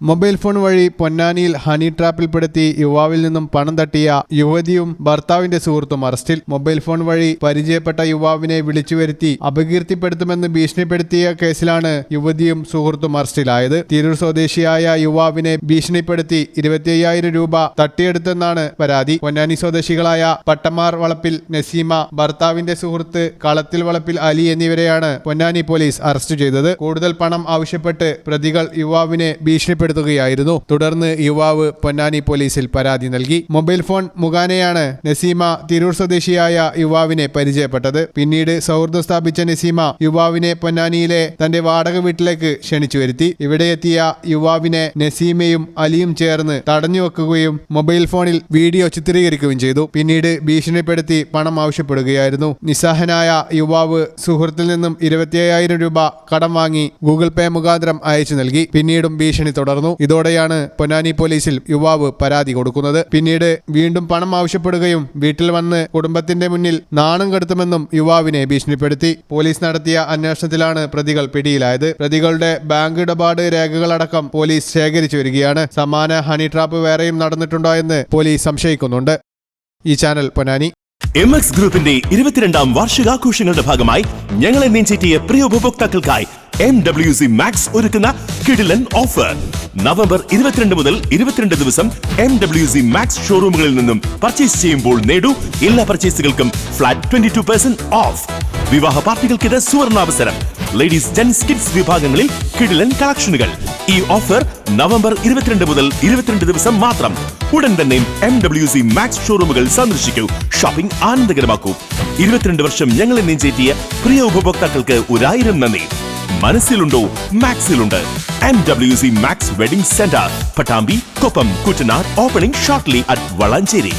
Mobile phone വഴി പൊന്നാനിയിൽ honey ട്രാപ്പിൽപ്പെടുത്തി യുവാവിൽ നിന്നും പണം തട്ടിയ യുവതിയും ഭർത്താവിന്റെ സുഹൃത്തും അറസ്റ്റിൽ. മൊബൈൽ ഫോൺ വഴി പരിചയപ്പെട്ട യുവാവിനെ വിളിച്ചു വരുത്തി അപകീർത്തിപ്പെടുത്തുമെന്ന് ഭീഷണിപ്പെടുത്തിയ കേസിലാണ് യുവതിയും സുഹൃത്തും അറസ്റ്റിലായത്. തിരൂർ സ്വദേശിയായ യുവാവിനെ ഭീഷണിപ്പെടുത്തി ഇരുപത്തിയ്യായിരം രൂപ തട്ടിയെടുത്തെന്നാണ് പരാതി. പൊന്നാനി സ്വദേശികളായ പട്ടമാർ വളപ്പിൽ നസീമ ഭർത്താവിന്റെ സുഹൃത്ത് കളത്തിൽ വളപ്പിൽ അലി എന്നിവരെയാണ് പൊന്നാനി പോലീസ് അറസ്റ്റ് ചെയ്തത്. കൂടുതൽ പണം ആവശ്യപ്പെട്ട് പ്രതികൾ യുവാവിനെ ഭീഷണിപ്പെടുത്തുകയായിരുന്നു തുടർന്ന് യുവാവ് പൊന്നാനി പോലീസിൽ പരാതി നൽകി. മൊബൈൽ ഫോൺ മുഖാനയാണ് നസീമ തിരൂർ സ്വദേശിയായ യുവാവിനെ പരിചയപ്പെട്ടത്. പിന്നീട് സൗഹൃദം സ്ഥാപിച്ച നസീമ യുവാവിനെ പൊന്നാനിയിലെ തന്റെ വാടക വീട്ടിലേക്ക് ക്ഷണിച്ചു വരുത്തി. ഇവിടെ എത്തിയ യുവാവിനെ നസീമയും അലിയും ചേർന്ന് തടഞ്ഞു വെക്കുകയും മൊബൈൽ ഫോണിൽ വീഡിയോ ചിത്രീകരിക്കുകയും ചെയ്തു. പിന്നീട് ഭീഷണിപ്പെടുത്തി പണം ആവശ്യപ്പെടുകയായിരുന്നു. നിസ്സഹനായ യുവാവ് സുഹൃത്തിൽ നിന്നും ഇരുപത്തിയ്യായിരം രൂപ കടം വാങ്ങി ഗൂഗിൾ പേ മുഖാന്തരം അയച്ചു നൽകി. പിന്നീടും ഭീഷണി തുടർന്നു. ഇതോടെയാണ് പൊന്നാനി പോലീസിൽ യുവാവ് പരാതി കൊടുക്കുന്നത്. പിന്നീട് വീണ്ടും പണം ആവശ്യപ്പെടുകയും വീട്ടിൽ വന്ന് കുടുംബത്തിന്റെ മുന്നിൽ നാണം കെടുത്തുമെന്നും യുവാവിനെ ഭീഷണിപ്പെടുത്തി. പോലീസ് നടത്തിയ അന്വേഷണത്തിലാണ് പ്രതികൾ പിടിയിലായത്. പ്രതികളുടെ ബാങ്ക് ഇടപാട് രേഖകളടക്കം പോലീസ് ശേഖരിച്ചു വരികയാണ്. സമാന ഹണി ട്രാപ്പ് വേറെയും നടന്നിട്ടുണ്ടോ എന്ന് പോലീസ് സംശയിക്കുന്നുണ്ട്. ഈ ചാനൽ പൊന്നാനി. എം എക്സ് ഗ്രൂപ്പിന്റെ ഇരുപത്തിരണ്ടാം വാർഷികാഘോഷങ്ങളുടെ ഭാഗമായി ഞങ്ങളെ നീഞ്ചേറ്റിയ പ്രിയ ഉപഭോക്താക്കൾക്കായി എം ഡബ്ല്യു സി മാക്സ് ഒരുക്കുന്ന കിടിലൻ ഓഫർ നവംബർ ഇരുപത്തിരണ്ട് മുതൽ ഇരുപത്തിരണ്ട് ദിവസം എം ഡബ്ല്യു സി മാക്സ് ഷോറൂമുകളിൽ നിന്നും പർച്ചേസ് ചെയ്യുമ്പോൾ നേടൂ എല്ലാ പർച്ചേസുകൾക്കും flat twenty two percent off വിവാഹ പാർട്ടികൾക്കിത് സുവർണാവസരം. ലേഡീസ് ജെൻസ് കിഡ്സ് വിഭാഗങ്ങളിൽ കിടിലൻ കളക്ഷനുകൾ ഈ ഓഫർ നവംബർ ഇരുപത്തിരണ്ട് മുതൽ ഇരുപത്തിരണ്ട് ദിവസം മാത്രം. ഉടൻ തന്നെ എം ഡബ്ല്യു സി മാക്സ് ഷോറൂമുകൾ സന്ദർശിക്കൂ. ഷോപ്പിംഗ് ആനന്ദകരമാക്കൂ. ഇരുപത്തിരണ്ട് വർഷം ഞങ്ങളെ നെഞ്ചേറ്റിയ പ്രിയ ഉപഭോക്താക്കൾക്ക് ഒരായിരം നന്ദി. മനസ്സിലുണ്ടോ? മാക്സിലുണ്ട്. M W C Max wedding centre Pattambi Koppam Kuttanad opening shortly at Valanchery.